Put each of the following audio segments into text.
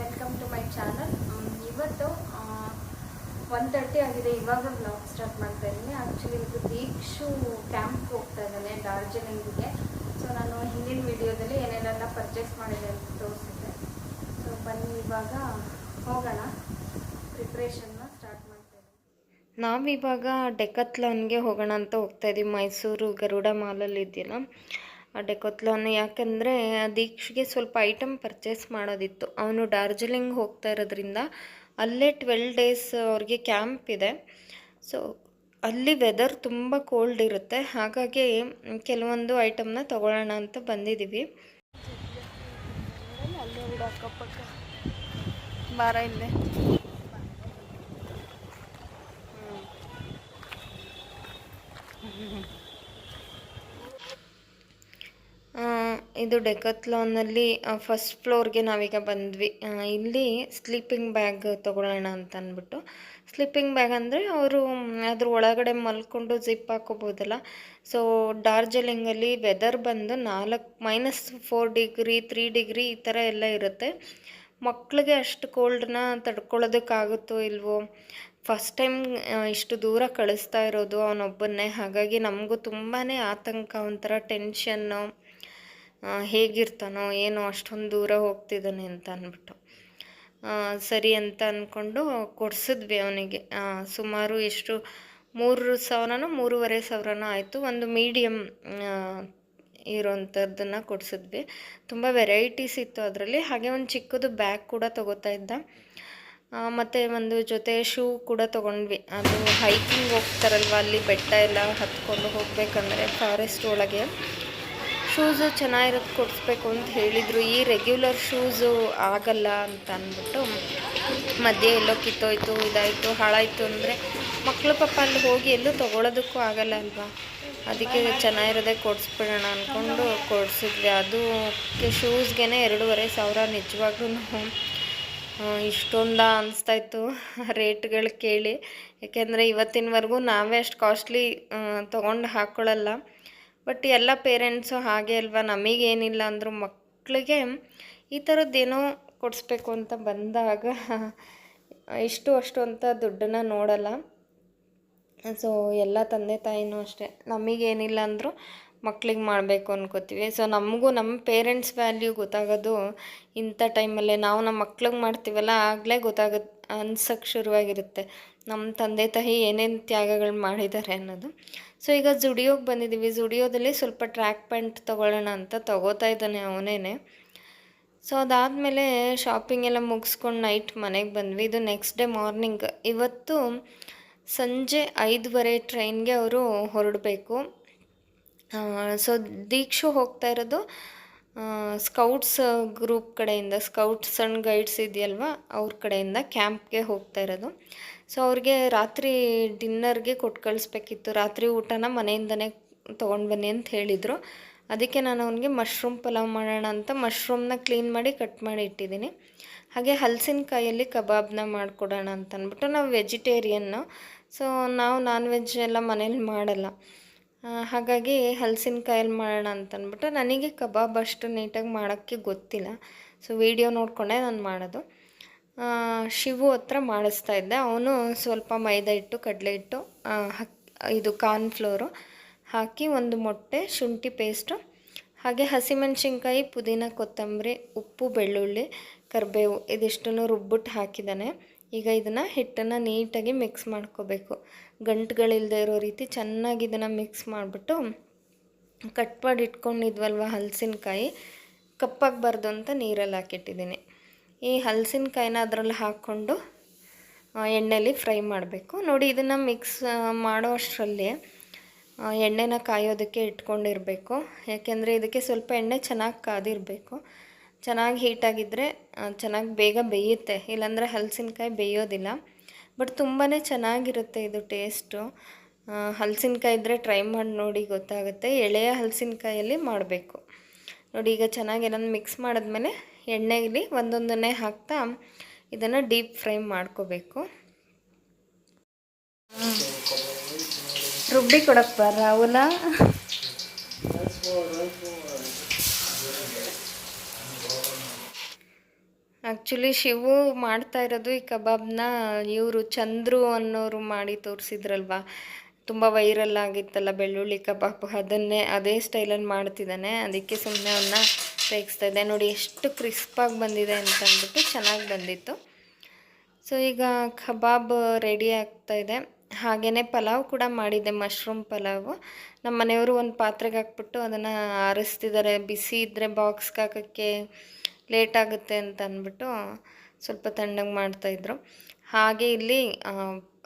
Welcome to my channel ಇವತ್ತು one thirty ಆಗಿದೆ. ಇವಾಗ ಬ್ಲಾಗ್ ಸ್ಟಾರ್ಟ್ ಮಾಡ್ತಾ ಇದ್ದೀನಿ. ಆ್ಯಕ್ಚುಲಿ ಇದು ದೀಕ್ಷು ಕ್ಯಾಂಪ್ಗೆ ಹೋಗ್ತಾ ಇದ್ದಾನೆ ಡಾರ್ಜಿಲಿಂಗಿಗೆ ಸೊ ನಾನು ಹಿಂದಿನ ವಿಡಿಯೋದಲ್ಲಿ ಏನೇನೆಲ್ಲ ಪರ್ಚೇಸ್ ಮಾಡಿದೆ ಅಂತ ತೋರಿಸಿದ್ದೆ. ಸೊ ಬನ್ನಿ, ಇವಾಗ ಹೋಗೋಣ. ಪ್ರಿಪ್ರೇಷನ್ನ ಸ್ಟಾರ್ಟ್ ಮಾಡ್ತಾ ಇದ್ದೀನಿ. ನಾವಿವಾಗ ಡೆಕತ್ಲಾನ್ಗೆ ಹೋಗೋಣ ಅಂತ ಹೋಗ್ತಾ ಇದ್ದೀವಿ. ಮೈಸೂರು ಗರುಡ ಮಾಲಲ್ಲಿ ಇದೆಯಲ್ಲ ಡೆಕೋತ್ಲಾನ್ ಯಾಕೆಂದರೆ ದೀಕ್ಷೆಗೆ ಸ್ವಲ್ಪ ಐಟಮ್ ಪರ್ಚೇಸ್ ಮಾಡೋದಿತ್ತು. ಅವನು ಡಾರ್ಜಿಲಿಂಗ್ ಹೋಗ್ತಾ ಇರೋದ್ರಿಂದ ಅಲ್ಲೇ ಟ್ವೆಲ್ ಡೇಸ್ ಅವ್ರಿಗೆ ಕ್ಯಾಂಪ್ ಇದೆ. ಸೊ ಅಲ್ಲಿ ವೆದರ್ ತುಂಬ ಕೋಲ್ಡ್ ಇರುತ್ತೆ. ಹಾಗಾಗಿ ಕೆಲವೊಂದು ಐಟಮ್ನ ತಗೊಳ್ಳೋಣ ಅಂತ ಬಂದಿದ್ದೀವಿ. ಬಾರ ಇಲ್ಲೇ. ಆ, ಇದು ಡೆಕತ್ಲಾನಲ್ಲಿ ಫಸ್ಟ್ ಫ್ಲೋರ್ಗೆ ನಾವೀಗ ಬಂದ್ವಿ. ಇಲ್ಲಿ ಸ್ಲೀಪಿಂಗ್ ಬ್ಯಾಗ್ ತೊಗೊಳ್ಳೋಣ ಅಂತ ಅಂದ್ಬಿಟ್ಟು. ಸ್ಲೀಪಿಂಗ್ ಬ್ಯಾಗ್ ಅಂದರೆ ಅವರು ಅದ್ರ ಒಳಗಡೆ ಮಲ್ಕೊಂಡು ಜಿಪ್ ಹಾಕೋಬೋದಲ್ಲ. ಸೊ ಡಾರ್ಜಿಲಿಂಗಲ್ಲಿ ವೆದರ್ ಬಂದು ನಾಲ್ಕು minus four degree three degree ಈ ಥರ ಎಲ್ಲ ಇರುತ್ತೆ. ಮಕ್ಕಳಿಗೆ ಅಷ್ಟು ಕೋಲ್ಡ್ನ ತಡ್ಕೊಳ್ಳೋದಕ್ಕಾಗುತ್ತೋ ಇಲ್ವೋ? ಫಸ್ಟ್ ಟೈಮ್ ಇಷ್ಟು ದೂರ ಕಳಿಸ್ತಾ ಇರೋದು ಅವನೊಬ್ಬನ್ನೇ. ಹಾಗಾಗಿ ನಮಗೂ ತುಂಬಾ ಆತಂಕ, ಒಂಥರ ಟೆನ್ಷನ್ನು ಹೇಗಿರ್ತಾನೋ ಏನೋ ಅಷ್ಟೊಂದು ದೂರ ಹೋಗ್ತಿದ್ದಾನೆ ಅಂತ ಅಂದ್ಬಿಟ್ಟು. ಸರಿ ಅಂತ ಅಂದ್ಕೊಂಡು ಕೊಡಿಸಿದ್ವಿ ಅವನಿಗೆ. ಸುಮಾರು ಎಷ್ಟು, ಮೂರು ಸಾವಿರನೋ, ಮೂರುವರೆ ಸಾವಿರನೋ ಆಯಿತು. ಒಂದು ಮೀಡಿಯಮ್ ಇರೋವಂಥದ್ದನ್ನು ಕೊಡಿಸಿದ್ವಿ. ತುಂಬ ವೆರೈಟೀಸ್ ಇತ್ತು ಅದರಲ್ಲಿ. ಹಾಗೆ ಒಂದು ಚಿಕ್ಕದು ಬ್ಯಾಗ್ ಕೂಡ ತೊಗೋತಾ ಇದ್ದ. ಮತ್ತೆ ಒಂದು ಜೊತೆ ಶೂ ಕೂಡ ತೊಗೊಂಡ್ವಿ. ಅದು ಹೈಕಿಂಗ್ ಹೋಗ್ತಾರಲ್ವ, ಅಲ್ಲಿ ಬೆಟ್ಟ ಎಲ್ಲ ಹತ್ಕೊಂಡು ಹೋಗಬೇಕಂದ್ರೆ ಫಾರೆಸ್ಟ್ ಒಳಗೆ. ಶೂಸು ಚೆನ್ನಾಗಿರೋದು ಕೊಡಿಸ್ಬೇಕು ಅಂತ ಹೇಳಿದರು. ಈ ರೆಗ್ಯುಲರ್ ಶೂಸು ಆಗಲ್ಲ ಅಂತ ಅಂದ್ಬಿಟ್ಟು ಮಧ್ಯೆ ಎಲ್ಲೋ ಕಿತ್ತೋಯ್ತು, ಇದಾಯಿತು, ಹಾಳಾಯಿತು ಅಂದರೆ ಮಕ್ಕಳು ಪಾಪ ಅಲ್ಲಿ ಹೋಗಿ ಎಲ್ಲೂ ತೊಗೊಳೋದಕ್ಕೂ ಆಗಲ್ಲ ಅಲ್ವಾ? ಅದಕ್ಕೆ ಚೆನ್ನಾಗಿರೋದೇ ಕೊಡಿಸ್ಬಿಡೋಣ ಅಂದ್ಕೊಂಡು ಕೊಡಿಸಿದ್ವಿ. ಅದು ಶೂಸ್ಗೆ ಎರಡೂವರೆ ಸಾವಿರ ನಿಜವಾಗ್ಲೂ ಇಷ್ಟೊಂದ ಅನಿಸ್ತಾಯಿತ್ತು ರೇಟ್ಗಳು ಕೇಳಿ. ಯಾಕೆಂದರೆ ಇವತ್ತಿನವರೆಗೂ ನಾವೇ ಅಷ್ಟು ಕಾಸ್ಟ್ಲಿ ತೊಗೊಂಡು ಹಾಕ್ಕೊಳ್ಳಲ್ಲ ಬಟ್ ಎಲ್ಲ ಪೇರೆಂಟ್ಸು ಹಾಗೆ ಅಲ್ವಾ? ನಮಗೇನಿಲ್ಲ ಅಂದರೂ ಮಕ್ಕಳಿಗೆ ಈ ಥರದ್ದೇನೋ ಕೊಡಿಸ್ಬೇಕು ಅಂತ ಬಂದಾಗ ಇಷ್ಟು ಅಷ್ಟು ಅಂತ ದುಡ್ಡನ್ನು ನೋಡಲ್ಲ. ಸೊ ಎಲ್ಲ ತಂದೆ ತಾಯಿನೂ ಅಷ್ಟೇ. ನಮಗೇನಿಲ್ಲ ಅಂದರೂ ಮಕ್ಳಿಗೆ ಮಾಡಬೇಕು ಅನ್ಕೋತೀವಿ. ಸೊ ನಮಗೂ ನಮ್ಮ ಪೇರೆಂಟ್ಸ್ ವ್ಯಾಲ್ಯೂ ಗೊತ್ತಾಗೋದು ಇಂಥ ಟೈಮಲ್ಲೇ. ನಾವು ನಮ್ಮ ಮಕ್ಳಿಗೆ ಮಾಡ್ತೀವಲ್ಲ, ಆಗಲೇ ಗೊತ್ತಾಗುತ್ತೆ. ಅನ್ಸಕ್ಕೆ ಶುರುವಾಗಿರುತ್ತೆ. ನಮ್ಮ ತಂದೆ ತಾಯಿ ಏನೇನು ತ್ಯಾಗಗಳು ಮಾಡಿದ್ದಾರೆ ಅನ್ನೋದು. ಸೊ, ಈಗ ಜುಡಿಯೋಗೆ ಬಂದಿದ್ದೀವಿ ಜುಡಿಯೋದಲ್ಲಿ ಸ್ವಲ್ಪ ಟ್ರ್ಯಾಕ್ ಪ್ಯಾಂಟ್ ತೊಗೊಳ್ಳೋಣ ಅಂತ ತೊಗೋತಾ ಇದ್ದಾನೆ ಅವನೇನೆ. ಸೊ, ಅದಾದಮೇಲೆ ಶಾಪಿಂಗ್ ಎಲ್ಲ ಮುಗಿಸ್ಕೊಂಡು ನೈಟ್ ಮನೆಗೆ ಬಂದ್ವಿ. ಇದು ನೆಕ್ಸ್ಟ್ ಡೇ ಮಾರ್ನಿಂಗ್. ಇವತ್ತು ಸಂಜೆ ಐದುವರೆ ಟ್ರೈನ್ಗೆ ಅವರು ಹೊರಡಬೇಕು. ಸೊ, ದೀಕ್ಷು ಹೋಗ್ತಾ ಇರೋದು ಸ್ಕೌಟ್ಸ್ ಗ್ರೂಪ್ ಕಡೆಯಿಂದ ಸ್ಕೌಟ್ಸ್ ಅಂಡ್ ಗೈಡ್ಸ್ ಇದೆಯಲ್ವ, ಅವ್ರ ಕಡೆಯಿಂದ ಕ್ಯಾಂಪ್ಗೆ ಹೋಗ್ತಾ ಇರೋದು. ಸೊ ಅವ್ರಿಗೆ ರಾತ್ರಿ ಡಿನ್ನರ್ಗೆ ಕೊಟ್ಟು ಕಳಿಸ್ಬೇಕಿತ್ತು. ರಾತ್ರಿ ಊಟನ ಮನೆಯಿಂದನೇ ತೊಗೊಂಡು ಬನ್ನಿ ಅಂತ ಹೇಳಿದರು. ಅದಕ್ಕೆ ನಾನು ಅವನಿಗೆ ಮಶ್ರೂಮ್ ಪಲಾವ್ ಮಾಡೋಣ ಅಂತ ಮಶ್ರೂಮ್ನ ಕ್ಲೀನ್ ಮಾಡಿ ಕಟ್ ಮಾಡಿ ಇಟ್ಟಿದ್ದೀನಿ. ಹಾಗೆ ಹಲಸಿನಕಾಯಲ್ಲಿ ಕಬಾಬ್ನ ಮಾಡಿಕೊಡೋಣ ಅಂತ ಅಂದ್ಬಿಟ್ಟು ನಾವು ವೆಜಿಟೇರಿಯನ್ನು ಸೊ ನಾವು ನಾನ್ ವೆಜ್ ಎಲ್ಲ ಮನೇಲಿ ಮಾಡಲ್ಲ. ಹಾಗಾಗಿ ಹಲಸಿನಕಾಯಲ್ಲಿ ಮಾಡೋಣ ಅಂತ ಅಂದ್ಬಿಟ್ಟು ನನಗೆ ಕಬಾಬ್ ಅಷ್ಟು ನೀಟಾಗಿ ಮಾಡೋಕ್ಕೆ ಗೊತ್ತಿಲ್ಲ. ಸೊ ವಿಡಿಯೋ ನೋಡಿಕೊಂಡೆ ನಾನು ಮಾಡೋದು. ಶಿವು ಹತ್ರ ಮಾಡಿಸ್ತಾ ಇದ್ದೆ. ಅವನು ಸ್ವಲ್ಪ ಮೈದಾ ಹಿಟ್ಟು, ಕಡಲೆ ಹಿಟ್ಟು ಇದು ಹಕ್, ಇದು ಕಾರ್ನ್ಫ್ಲೋರು ಹಾಕಿ ಒಂದು ಮೊಟ್ಟೆ, ಶುಂಠಿ ಪೇಸ್ಟು, ಹಾಗೆ ಹಸಿಮೆಣ್ಸಿನ್ಕಾಯಿ, ಪುದೀನ, ಕೊತ್ತಂಬರಿ, ಉಪ್ಪು, ಬೆಳ್ಳುಳ್ಳಿ, ಕರಿಬೇವು, ಇದಿಷ್ಟನ್ನು ರುಬ್ಬಿಟ್ಟು ಹಾಕಿದ್ದಾನೆ. ಈಗ ಇದನ್ನು ಹಿಟ್ಟನ್ನು ನೀಟಾಗಿ ಮಿಕ್ಸ್ ಮಾಡ್ಕೋಬೇಕು. ಗಂಟುಗಳಿಲ್ಲದೆ ಇರೋ ರೀತಿ ಚೆನ್ನಾಗಿ ಇದನ್ನು ಮಿಕ್ಸ್ ಮಾಡಿಬಿಟ್ಟು ಕಟ್ ಮಾಡಿ ಇಟ್ಕೊಂಡಿದ್ವಲ್ವ ಹಲಸಿನಕಾಯಿ, ಕಪ್ಪಾಗಬಾರ್ದು ಅಂತ ನೀರಲ್ಲಿ ಹಾಕಿಟ್ಟಿದ್ದೀನಿ. ಈ ಹಲಸಿನಕಾಯಿನ ಅದರಲ್ಲಿ ಹಾಕ್ಕೊಂಡು ಎಣ್ಣೆಯಲ್ಲಿ ಫ್ರೈ ಮಾಡಬೇಕು. ನೋಡಿ ಇದನ್ನು ಮಿಕ್ಸ್ ಮಾಡೋ ಅಷ್ಟರಲ್ಲಿ ಎಣ್ಣೆನ ಕಾಯೋದಕ್ಕೆ ಇಟ್ಕೊಂಡಿರಬೇಕು. ಯಾಕೆಂದರೆ ಇದಕ್ಕೆ ಸ್ವಲ್ಪ ಎಣ್ಣೆ ಚೆನ್ನಾಗಿ ಕಾದಿರಬೇಕು. ಚೆನ್ನಾಗಿ ಹೀಟಾಗಿದ್ದರೆ ಚೆನ್ನಾಗಿ ಬೇಗ ಬೇಯುತ್ತೆ. ಇಲ್ಲಾಂದರೆ ಹಲಸಿನಕಾಯಿ ಬೇಯೋದಿಲ್ಲ. ಬಟ್ ತುಂಬಾ ಚೆನ್ನಾಗಿರುತ್ತೆ ಇದು ಟೇಸ್ಟು ಹಲಸಿನಕಾಯಿ ಇದ್ದರೆ ಟ್ರೈ ಮಾಡಿ ನೋಡಿ ಗೊತ್ತಾಗುತ್ತೆ. ಎಳೆಯ ಹಲಸಿನಕಾಯಲ್ಲಿ ಮಾಡಬೇಕು. ನೋಡಿ, ಈಗ ಚೆನ್ನಾಗಿ ಏನನ್ನು ಮಿಕ್ಸ್ ಮಾಡಿದ್ಮೇಲೆ ಎಣ್ಣೆಯಲ್ಲಿ ಒಂದೊಂದನ್ನೇ ಹಾಕ್ತಾ ಇದನ್ನು ಡೀಪ್ ಫ್ರೈ ಮಾಡ್ಕೋಬೇಕು. ರುಬ್ಬಿ ಕೊಡಕ್ಕೆ ಬರ ಆ್ಯಕ್ಚುಲಿ ಶಿವು ಮಾಡ್ತಾ ಇರೋದು ಈ ಕಬಾಬ್ನ. ಇವರು ಚಂದ್ರು ಅನ್ನೋರು ಮಾಡಿ ತೋರಿಸಿದ್ರಲ್ವ? ತುಂಬ ವೈರಲ್ ಆಗಿತ್ತಲ್ಲ ಬೆಳ್ಳುಳ್ಳಿ ಕಬಾಬ್. ಅದನ್ನೇ ಅದೇ ಸ್ಟೈಲಲ್ಲಿ ಮಾಡ್ತಿದ್ದಾನೆ. ಅದಕ್ಕೆ ಸುಮ್ಮನೆ ಅವನ್ನ ಸೇಗಿಸ್ತಾ ಇದ್ದೆ. ನೋಡಿ, ಎಷ್ಟು ಕ್ರಿಸ್ಪಾಗಿ ಬಂದಿದೆ ಅಂತ ಅಂದ್ಬಿಟ್ಟು ಚೆನ್ನಾಗಿ ಬಂದಿತ್ತು. ಸೊ ಈಗ ಕಬಾಬ್ ರೆಡಿ ಆಗ್ತಾ ಇದೆ. ಹಾಗೆಯೇ ಪಲಾವ್ ಕೂಡ ಮಾಡಿದ್ದೆ ಮಶ್ರೂಮ್ ಪಲಾವು. ನಮ್ಮ ಮನೆಯವರು ಒಂದು ಪಾತ್ರೆಗೆ ಹಾಕ್ಬಿಟ್ಟು ಅದನ್ನು ಆರಿಸ್ತಿದ್ದಾರೆ. ಬಿಸಿ ಇದ್ದರೆ ಬಾಕ್ಸ್ಗೆ ಹಾಕೋಕ್ಕೆ ಲೇಟ್ ಆಗುತ್ತೆ ಅಂತ ಅಂದ್ಬಿಟ್ಟು ಸ್ವಲ್ಪ ತಣ್ಣಗೆ ಮಾಡ್ತಾಯಿದ್ರು ಹಾಗೆ ಇಲ್ಲಿ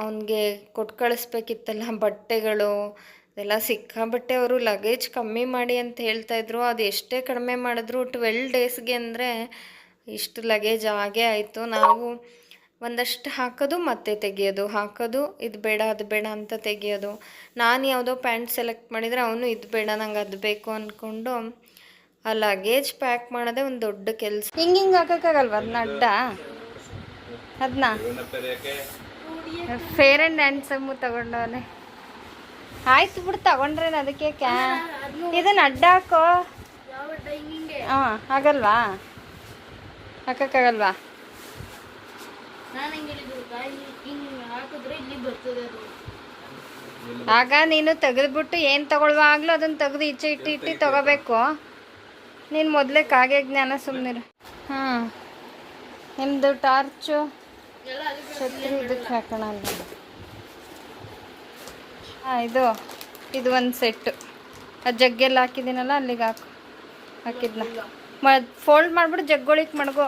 ಅವನಿಗೆ ಕೊಟ್ಟು ಕಳಿಸ್ಬೇಕಿತ್ತಲ್ಲ ಬಟ್ಟೆಗಳು, ಅದೆಲ್ಲ ಸಿಕ್ಕಾಬಟ್ಟೆ ಅವರು ಲಗೇಜ್ ಕಮ್ಮಿ ಮಾಡಿ ಅಂತ ಹೇಳ್ತಾಯಿದ್ರು ಅದು ಎಷ್ಟೇ ಕಡಿಮೆ ಮಾಡಿದ್ರು ಟ್ವೆಲ್ ಡೇಸ್ಗೆ ಅಂದರೆ ಇಷ್ಟು ಲಗೇಜ್ ಆಗೇ ಆಯಿತು. ನಾವು ಒಂದಷ್ಟು ಹಾಕೋದು ಮತ್ತೆ ತೆಗಿಯೋದು, ಹಾಕೋದು, ಇದು ಬೇಡ, ಅದು ಬೇಡ ಅಂತ ತೆಗಿಯೋದು. ನಾನು ಯಾವುದೋ ಪ್ಯಾಂಟ್ ಸೆಲೆಕ್ಟ್ ಮಾಡಿದರೆ ಅವನು ಇದು ಬೇಡ, ನಂಗೆ ಅದು ಬೇಕು ಅಂದ್ಕೊಂಡು ಆ ಲಗೇಜ್ ಪ್ಯಾಕ್ ಮಾಡೋದೇ ಒಂದು ದೊಡ್ಡ ಕೆಲಸ. ಹಿಂಗೆ ಹಿಂಗೆ ಹಾಕೋಕ್ಕಾಗಲ್ವ? ಅದನ್ನ ಅಡ್ಡ? ಅದನ್ನ ಫೇರ್ ಆ್ಯಂಡ್ ಹ್ಯಾಂಡ್ಸಮ್ಮು ತಗೊಂಡವನೆ. ಆಯ್ತು ಬಿಡು ತಗೊಂಡ್ರೇನು ಅದಕ್ಕೆ ಕ್ಯಾ ಇದನ್ನ ಅಡ್ಡ ಹಾಕೋ. ಹಾಂ ಆಗಲ್ವಾ ಹಾಕೋಕ್ಕಾಗಲ್ವಾ? ಆಗ ನೀನು ತೆಗೆದ್ಬಿಟ್ಟು ಏನು ತಗೊಳ್ವಾಗ್ಲೂ ಅದನ್ನ ತೆಗೆದು ಈಚೆ ಇಟ್ಟು ಇಟ್ಟು ತಗೋಬೇಕು. ನೀನು ಮೊದಲೇ ಕಾಗೆ ಜ್ಞಾನ ಸುಮ್ಮನೆ ಹಾಂ. ನಿಮ್ಮದು ಟಾರ್ಚು ಛತ್ರಿ ಇದಕ್ಕೆ ಹಾಕೋಣ ಹಾಂ, ಇದು ಇದು ಒಂದು ಸೆಟ್ಟು ಆ ಜಗ್ಗೆಲ್ಲ ಹಾಕಿದ್ದೀನಲ್ಲ, ಅಲ್ಲಿಗೆ ಹಾಕು. ಹಾಕಿದ್ನ. ಮ ಫೋಲ್ಡ್ ಮಾಡಿಬಿಟ್ಟು ಜಗ್ಗೊಳಿಕ್ ಮಡಗೋ.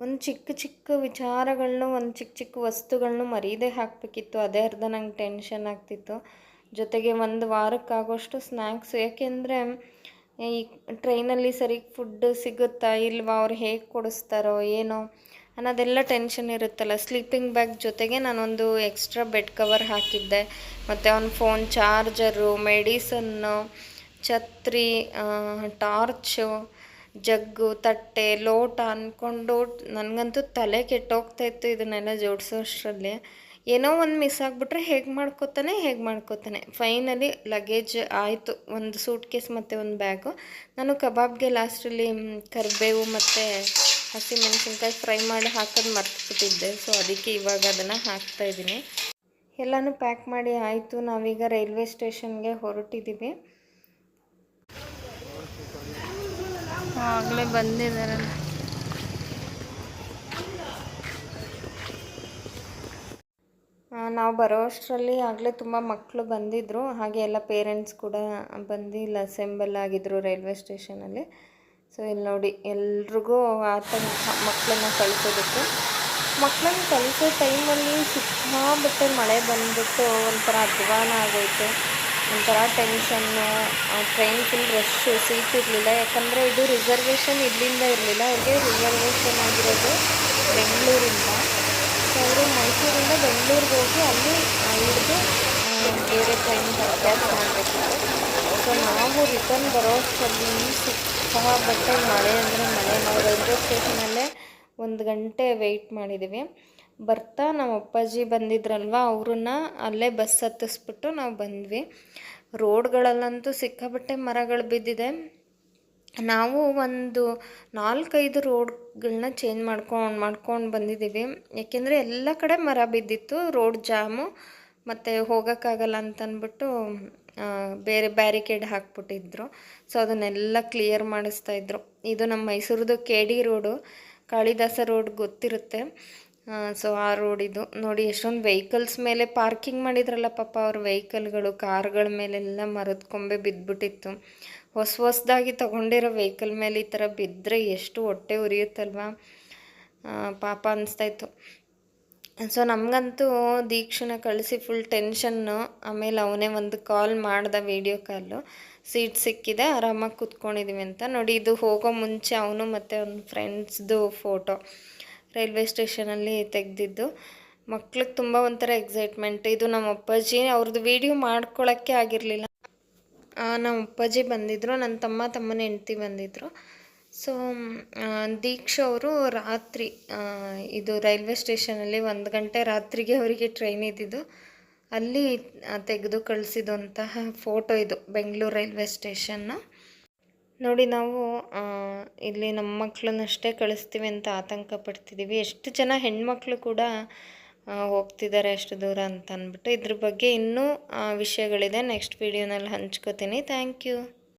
ಒಂದು ಚಿಕ್ಕ ಚಿಕ್ಕ ವಿಚಾರಗಳನ್ನೂ ಒಂದು ಚಿಕ್ಕ ಚಿಕ್ಕ ವಸ್ತುಗಳನ್ನೂ ಮರೀದೇ ಹಾಕಬೇಕಿತ್ತು. ಅದೇ ಅರ್ಧ ನಂಗೆ ಟೆನ್ಷನ್ ಆಗ್ತಿತ್ತು. ಜೊತೆಗೆ ಒಂದು ವಾರಕ್ಕಾಗೋಷ್ಟು ಸ್ನ್ಯಾಕ್ಸ್ ಯಾಕೆಂದರೆ ಈ ಟ್ರೈನಲ್ಲಿ ಸರಿ ಫುಡ್ ಸಿಗುತ್ತಾ ಇಲ್ವಾ, ಅವ್ರು ಹೇಗೆ ಕೊಡಿಸ್ತಾರೋ ಏನೋ ಅನ್ನೋದೆಲ್ಲ ಟೆನ್ಷನ್ ಇರುತ್ತಲ್ಲ. ಸ್ಲೀಪಿಂಗ್ ಬ್ಯಾಗ್ ಜೊತೆಗೆ ನಾನೊಂದು ಎಕ್ಸ್ಟ್ರಾ ಬೆಡ್ ಕವರ್ ಹಾಕಿದ್ದೆ. ಮತ್ತು ಅವ್ನ ಫೋನ್ ಚಾರ್ಜರು ಮೆಡಿಸನ್ನು ಛತ್ರಿ ಟಾರ್ಚು ಜಗ್ಗು, ತಟ್ಟೆ, ಲೋಟ ಅಂದ್ಕೊಂಡು ನನಗಂತೂ ತಲೆ ಕೆಟ್ಟೋಗ್ತಾ ಇತ್ತು ಇದನ್ನೆಲ್ಲ ಜೋಡಿಸೋಷ್ಟರಲ್ಲಿ. ಏನೋ ಒಂದು ಮಿಸ್ ಆಗಿಬಿಟ್ರೆ ಹೇಗೆ ಮಾಡ್ಕೋತಾನೆ ಹೇಗೆ ಮಾಡ್ಕೋತಾನೆ. ಫೈನಲಿ ಲಗೇಜ್ ಆಯಿತು. ಒಂದು ಸೂಟ್ ಕೇಸ್ ಮತ್ತು ಒಂದು ಬ್ಯಾಗು ನಾನು ಕಬಾಬ್ಗೆ ಲಾಸ್ಟಲ್ಲಿ ಕರಿಬೇವು ಮತ್ತು ಹಸಿಮೆಣಸಿನ್ಕಾಯಿ ಫ್ರೈ ಮಾಡಿ ಹಾಕೋದು ಮರ್ತ್ಬಿಟ್ಟಿದ್ದೆ. ಸೊ ಅದಕ್ಕೆ ಇವಾಗ ಅದನ್ನು ಹಾಕ್ತಾಯಿದ್ದೀನಿ ಎಲ್ಲನೂ ಪ್ಯಾಕ್ ಮಾಡಿ ಆಯಿತು. ನಾವೀಗ ರೈಲ್ವೆ ಸ್ಟೇಷನ್ಗೆ ಹೊರಟಿದ್ದೀವಿ ಆಗಲೇ ಬಂದಿದ್ದಾರೆ. ನಾವು ಬರೋ ಅಷ್ಟರಲ್ಲಿ ಆಗಲೇ ತುಂಬ ಮಕ್ಕಳು ಬಂದಿದ್ದರು ಹಾಗೆ ಎಲ್ಲ ಪೇರೆಂಟ್ಸ್ ಕೂಡ ಬಂದು ಇಲ್ಲಿ ಅಸೆಂಬಲ್ ಆಗಿದ್ದರು ರೈಲ್ವೆ ಸ್ಟೇಷನಲ್ಲಿ ಸೊ ಇಲ್ಲಿ ನೋಡಿ ಎಲ್ರಿಗೂ ಆತಂಕ ಮಕ್ಕಳನ್ನ ಕಳಿಸೋದಕ್ಕೆ. ಮಕ್ಕಳನ್ನ ಕಳಿಸೋ ಟೈಮಲ್ಲಿ ಸಿಕ್ಕಾಬಟ್ಟೆ ಮಳೆ ಬಂದುಬಿಟ್ಟು ಒಂಥರ ಅಧ್ವಾನ ಆಗೋಯ್ತು ಒಂಥರ tension train full rush seat ಇರಲಿಲ್ಲ. ಯಾಕಂದರೆ ಇದು ರಿಸರ್ವೇಷನ್ ಇಲ್ಲಿಂದ ಇರಲಿಲ್ಲ. ಅವ್ರಿಗೆ ರಿಸರ್ವೇಷನ್ ಆಗಿರೋದು ಬೆಂಗಳೂರಿಂದ. ಮೈಸೂರಿಂದ ಬೆಂಗಳೂರಿಗೆ ಹೋಗಿ ಅಲ್ಲಿ ಇಳಿದು ಬೇರೆ ಟ್ರೈನ್ ಕ್ಯಾಚ್ ಮಾಡಬೇಕು ಸೊ ನಾವು ರಿಟರ್ನ್ ಬರೋ ಅಷ್ಟರಲ್ಲಿ ಬಟ್ಟೆ ಮಳೆ ಅಂದರೆ ಮಳೆ. ನಾವು ರೈಲ್ವೆ ಸ್ಟೇಷನಲ್ಲೇ ಒಂದು ಗಂಟೆ ವೆಯ್ಟ್ ಮಾಡಿದ್ದೀವಿ ಬರ್ತಾ ನಮ್ಮ ಅಪ್ಪಾಜಿ ಬಂದಿದ್ರಲ್ವ, ಅವ್ರನ್ನ ಅಲ್ಲೇ ಬಸ್ ಹತ್ತಿಸ್ಬಿಟ್ಟು ನಾವು ಬಂದ್ವಿ. ರೋಡ್ಗಳಲ್ಲಂತೂ ಸಿಕ್ಕಾಪಟ್ಟೆ ಮರಗಳು ಬಿದ್ದಿದೆ. ನಾವು ಒಂದು ನಾಲ್ಕೈದು ರೋಡ್ಗಳನ್ನ ಚೇಂಜ್ ಮಾಡ್ಕೊಂಡು ಮಾಡ್ಕೊಂಡು ಬಂದಿದ್ದೀವಿ. ಯಾಕೆಂದರೆ ಎಲ್ಲ ಕಡೆ ಮರ ಬಿದ್ದಿತ್ತು ರೋಡ್ ಜಾಮು, ಮತ್ತು ಹೋಗೋಕ್ಕಾಗಲ್ಲ ಅಂತಂದ್ಬಿಟ್ಟು ಬೇರೆ ಬ್ಯಾರಿಕೇಡ್ ಹಾಕ್ಬಿಟ್ಟಿದ್ರು. ಸೊ ಅದನ್ನೆಲ್ಲ ಕ್ಲಿಯರ್ ಮಾಡಿಸ್ತಾ ಇದ್ರು. ಇದು ನಮ್ಮ ಮೈಸೂರದು K D road Kalidasa road ಗೊತ್ತಿರುತ್ತೆ. ಸೊ ಆ ರೋಡ್ ಇದು. ನೋಡಿ, ಎಷ್ಟೊಂದು ವೆಹಿಕಲ್ಸ್ ಮೇಲೆ ಪಾರ್ಕಿಂಗ್ ಮಾಡಿದ್ರಲ್ಲ ಪಾಪ, ಅವ್ರ ವೆಹಿಕಲ್ಗಳು ಕಾರ್ಗಳ ಮೇಲೆಲ್ಲ ಮರದ ಕೊಂಬೆ ಬಿದ್ದುಬಿಟ್ಟಿತ್ತು ಹೊಸ ಹೊಸದಾಗಿ ತೊಗೊಂಡಿರೋ ವೆಹಿಕಲ್ ಮೇಲೆ ಈ ಥರ ಬಿದ್ದರೆ ಎಷ್ಟು ಹೊಟ್ಟೆ ಉರಿಯುತ್ತಲ್ವಾ? ಪಾಪ ಅನಿಸ್ತಾಯಿತ್ತು. ಸೊ ನಮಗಂತೂ ದೀಕ್ಷನ ಕಳಿಸಿ ಫುಲ್ ಟೆನ್ಷನ್ನು ಆಮೇಲೆ ಅವನೇ ಒಂದು ಕಾಲ್ ಮಾಡ್ದ ವೀಡಿಯೋ ಕಾಲು ಸೀಟ್ ಸಿಕ್ಕಿದೆ, ಆರಾಮಾಗಿ ಕೂತ್ಕೊಂಡಿದ್ದೀವಿ ಅಂತ. ನೋಡಿ, ಇದು ಹೋಗೋ ಮುಂಚೆ ಅವನು ಮತ್ತು ಅವ್ನ ಫ್ರೆಂಡ್ಸ್ದು ಫೋಟೋ ರೈಲ್ವೆ ಸ್ಟೇಷನಲ್ಲಿ ತೆಗೆದಿದ್ದು. ಮಕ್ಳಿಗೆ ತುಂಬ ಒಂಥರ ಎಕ್ಸೈಟ್ಮೆಂಟ್ ಇದು ನಮ್ಮ ಅಪ್ಪಾಜಿ ಅವ್ರದ್ದು ವೀಡಿಯೋ ಮಾಡ್ಕೊಳ್ಳೋಕ್ಕೆ ಆಗಿರಲಿಲ್ಲ. ನಮ್ಮ ಅಪ್ಪಾಜಿ ಬಂದಿದ್ದರು ನನ್ನ ತಮ್ಮ ತಮ್ಮನ ಹೆಂಡ್ತಿ ಬಂದಿದ್ದರು ಸೊ ದೀಕ್ಷಾ ಅವರು ರಾತ್ರಿ ಇದು ರೈಲ್ವೆ ಸ್ಟೇಷನಲ್ಲಿ ಒಂದು ಗಂಟೆ ರಾತ್ರಿಗೆ ಅವರಿಗೆ ಟ್ರೈನ್ ಇದ್ದಿದ್ದು. ಅಲ್ಲಿ ತೆಗೆದು ಕಳಿಸಿದಂತಹ ಫೋಟೋ ಇದು, ಬೆಂಗಳೂರು ರೈಲ್ವೆ ಸ್ಟೇಷನ್ನ ನೋಡಿ ನಾವು ಇಲ್ಲಿ ನಮ್ಮ ಮಕ್ಕಳನ್ನಷ್ಟೇ ಕಳಿಸ್ತೀವಿ ಅಂತ ಆತಂಕ ಪಡ್ತಿದ್ದೀವಿ ಎಷ್ಟು ಜನ ಹೆಣ್ಮಕ್ಳು ಕೂಡ ಹೋಗ್ತಿದ್ದಾರೆ ಅಷ್ಟು ದೂರ ಅಂತ ಅಂದ್ಬಿಟ್ಟು ಇದ್ರ ಬಗ್ಗೆ ಇನ್ನೂ ವಿಷಯಗಳಿದೆ. ನೆಕ್ಸ್ಟ್ ವೀಡಿಯೋನಲ್ಲಿ ಹಂಚ್ಕೋತೀನಿ. Thank you